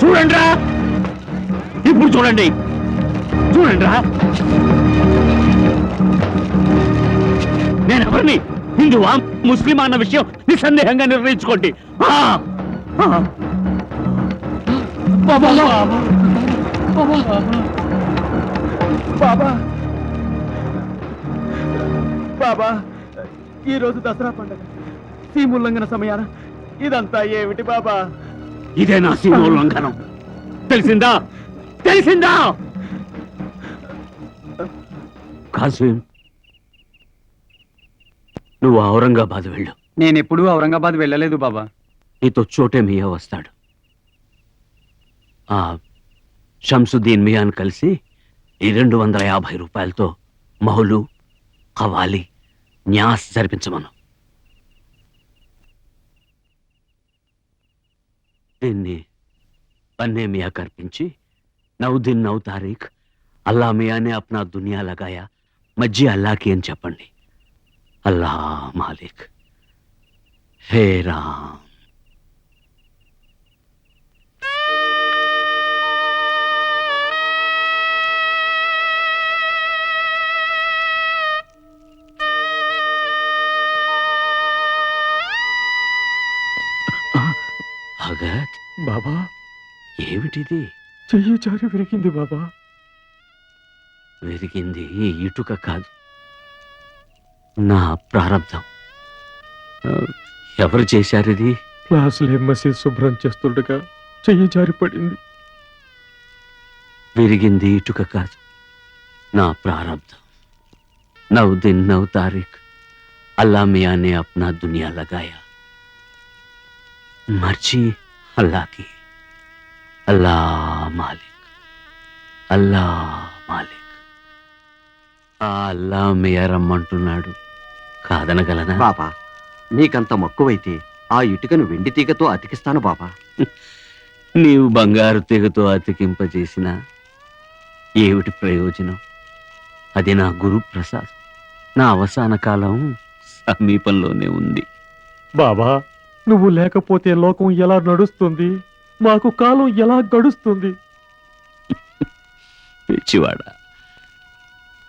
చూడండి ఇప్పుడు చూడండి. చూడండి రా నేను ఎవరిని హిందువా ముస్లిం అన్న విషయం నిస్సందేహంగా నిర్ణయించుకోండి! బాబా బాబా. బాబా. ఈ రోజు దసరా పండుగ. సీముల్లంఘన సమయాన ఇదంతా ఏమిటి బాబా? ఇదే నా సీమోల్లంఘనం? తెలిసిందా? తెలిసిందా? కాసిం నువ్వు ఔరంగాబాద్ వెళ్ళు. నేను ఎప్పుడూ ఔరంగాబాద్ వెళ్ళలేదు బాబా. నీతో చోటే మియా వస్తాడు. ఆ షంసుద్దీన్ మియాన్ కలిసి ఈ రెండు వందల యాభై రూపాయలతో మహులు ఖవాలి న్యాస్ జరిపించమను. దీన్ని పన్నే మియా కర్పించి నవ్ దిన్ నవ్ తారీఖ్ అల్లా మియానే అప్నా దునియా లగాయా మజ్జి అల్లాకి అని చెప్పండి. అల్లా మాలిక్. హే రామ్. భగత్. బాబా. ఏమిటిది? చెయ్యి జారి విరిగింది బాబా. వెరిగింది ఇటుక కాదు. నా ప్రారంధం ఆ, ఎవరు చేశారు ఇది క్లాసులే మసీద్ శుభ్రం చేస్తుండగా చెయ్యి జారి పడింది విరిగింది ఇటుక కాదు నా ప్రారంధం నవ్ దిన్ నవ్ తారీఖ్. అల్లా మియానే అప్నా దునియా లగాయా. మర్చి అల్లాకి. అల్లా మాలిక్. అల్లా మాలిక్. ఆ అల్లా మియా రమ్మంటున్నాడు. కాదనగలనా? బాబా నీకంత మక్కువైతే ఆ ఇటుకను వెండి తీగతో అతికిస్తాను బాబా. నీవు బంగారు తెగతో అతికింపజేసిన ఏమిటి ప్రయోజనం? అది నా గురు ప్రసాద్ నా అవసాన కాలం సమీపంలోనే ఉంది. బాబా నువ్వు లేకపోతే లోకం ఎలా నడుస్తుంది? మాకు కాలం ఎలా గడుస్తుంది? పిచ్చివాడ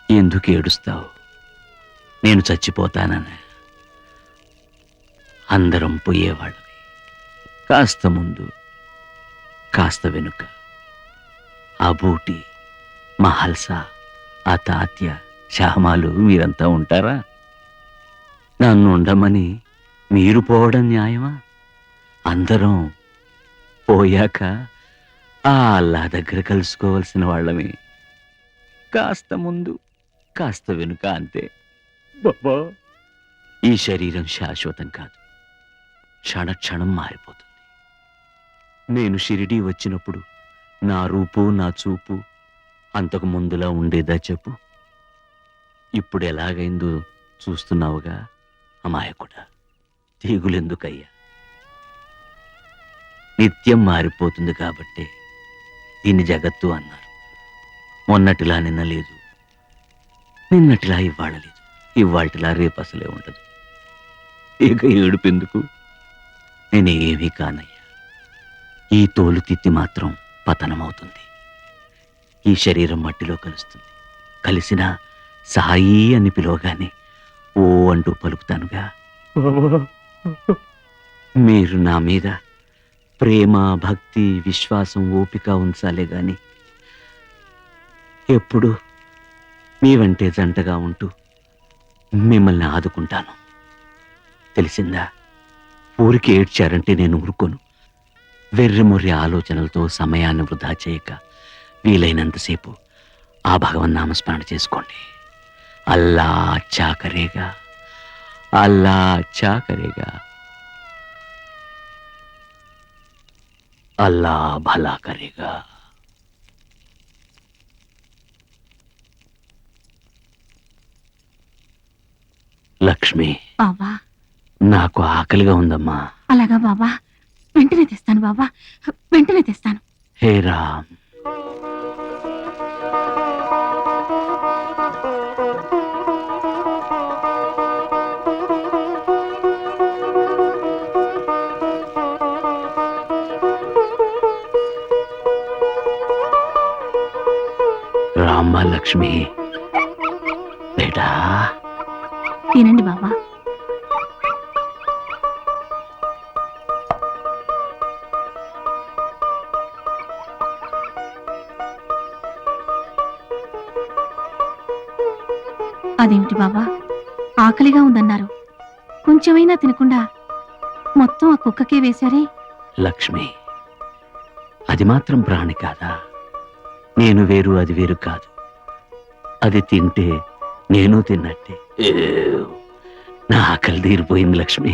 ఎందుకు ఏడుస్తావు? నేను చచ్చిపోతానని. అందరం పోయేవాళ్ళం. కాస్త ముందు కాస్త వెనుక. ఆ బూటి మా హల్సా ఆ తాత్య శ్యామాలు మీరంతా ఉంటారా? నన్ను ఉండమని మీరు పోవడం న్యాయమా? అందరం పోయాక ఆ అల్లా దగ్గర కలుసుకోవలసిన వాళ్ళమే. కాస్త ముందు కాస్త వెనుక అంతే. బాబా. ఈ శరీరం శాశ్వతం కాదు. క్షణక్షణం మారిపోతుంది. నేను షిరిడీ వచ్చినప్పుడు నా రూపు నా చూపు అంతకు ముందులా ఉండేదా చెప్పు? ఇప్పుడు ఎలాగైందో చూస్తున్నావుగా అమాయకుడా. తీగులెందుకయ్యా? నిత్యం మారిపోతుంది కాబట్టే దీన్ని జగత్తు అన్నారు. మొన్నటిలా నిన్న లేదు నిన్నటిలా ఇవాళ ఇవాటిలా రేపు అసలే ఉండదు. ఇక ఏడుపెందుకు? నేనేమీ కానయ్యా. ఈ తోలు తిత్తి మాత్రం పతనమవుతుంది. ఈ శరీరం మట్టిలో కలుస్తుంది. కలిసిన సాయి అని పిలవగానే ఓ అంటూ పలుకుతానుగా. మీరు నా మీద ప్రేమ భక్తి విశ్వాసం ఓపిక ఉంచాలే గాని ఎప్పుడు మీ వెంటే జంటగా ఉంటూ మిమ్మల్ని ఆదుకుంటాను. తెలిసిందా? ఊరికి ఏడ్చారంటే నేను ఊరుకోను. వెర్రిమొర్రి ఆలోచనలతో సమయాన్ని వృధా చేయక వీలైనంతసేపు ఆ భగవన్ నామస్మరణ చేసుకోండి. అల్లా చాకరేగా కరేగా అల్లా చాకరేగా. కరేగా అల్లా భలా కరేగా. లక్ష్మి. బావా. నాకు ఆకలిగా ఉందమ్మా. అలాగా బాబా వెంటనే తెస్తాను బాబా వెంటనే తెస్తాను. హే రామ్. రామ లక్ష్మి. బేటా తినండి బాబా. అదేమిటి బాబా? ఆకలిగా ఉందన్నారు. కొంచెమైనా తినకుండా మొత్తం ఆ కుక్కకే వేశారే? లక్ష్మి అది మాత్రం ప్రాణి కాదా? నేను వేరు అది వేరు కాదు. అది తింటే నేను తిన్నట్టే. నా ఆకలి తీరిపోయింది లక్ష్మి.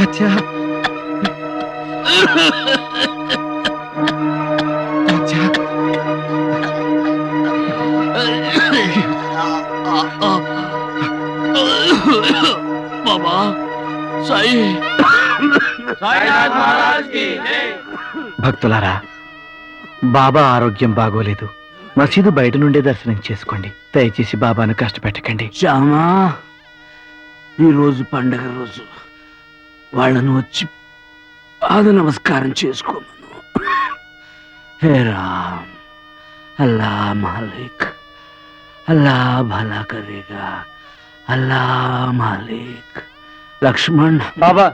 అచ్చా. అచ్చా. బాబా. సాయి. భక్తులారా బాబా ఆరోగ్యం బాగోలేదు. మసీదు బయట నుండే దర్శనం చేసుకోండి. దయచేసి బాబాను కష్టపెట్టకండి. శ్యామా ఈరోజు పండగ రోజు. వాళ్ళను వచ్చి పాద నమస్కారం చేసుకోమను. హే రామ్ అల్లా మాలిక్ అల్లా భలా కరేగా అల్లా మాలిక్. లక్ష్మణ్. బాబా.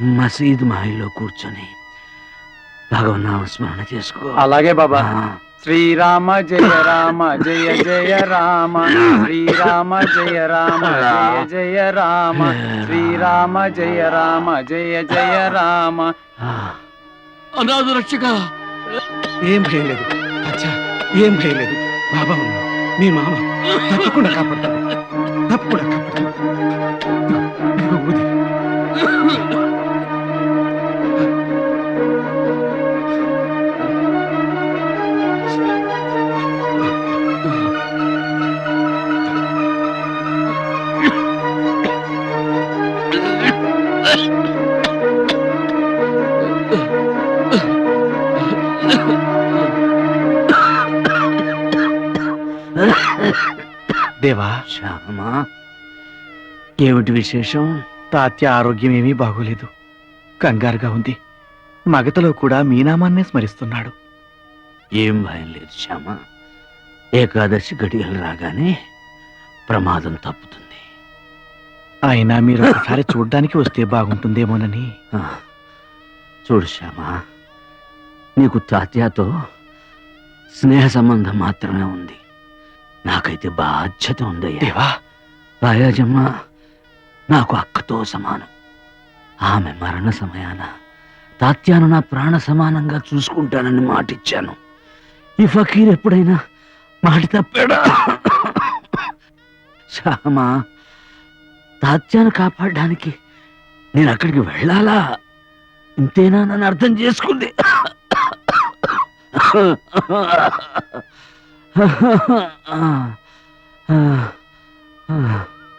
మసీద్ మాయిలో కూర్చొని భగవన్నామ స్మరణ చేసుకో. అలాగే బాబా. శ్రీరామ జయ రామ జయ జయ రామ. శ్రీరామ జయ రామ జయ జయ రామ. శ్రీరామ జయ రామ జయ జయ రామ. అనాథ రక్షక. ఏం భయం లేదు. అచ్చా ఏం భయం లేదు. బాబా మీ మామ తప్పకుండా కాపాడతాడు. తప్పకుండా కాపాడతాడు ఇదిగో, ఇదిగో ఊది. దేవా శ్యామా. ఏమిటి విశేషం? తాత్య ఆరోగ్యం ఏమీ బాగోలేదు. కంగారుగా ఉంది. మగతలో కూడా మీ నామాన్నే స్మరిస్తున్నాడు. ఏం భయం లేదు శ్యామ. ఏకాదశి గడియలు రాగానే ప్రమాదం తప్పుతుంది. అయినా మీరు ఒకసారి చూడ్డానికి వస్తే బాగుంటుందేమోనని. ఆ, చూడు శ్యామ. నీకు తాత్యాతో స్నేహ సంబంధం మాత్రమే ఉంది. నాకైతే బాధ్యత ఉందయ్యా. దేవా? రాయాజమ్మ నాకు అక్కతో సమానం. ఆమె మరణ సమయాన తాత్యాను నా ప్రాణ సమానంగా చూసుకుంటానని మాటిచ్చాను. ఈ ఫకీర్ ఎప్పుడైనా మాట తప్పాడా? శ్యామా తాత్యాను కాపాడడానికి నేను అక్కడికి వెళ్ళాలా? ఇంతేనా నన్ను అర్థం చేసుకుంది? ఆ, ఆ, ఆ.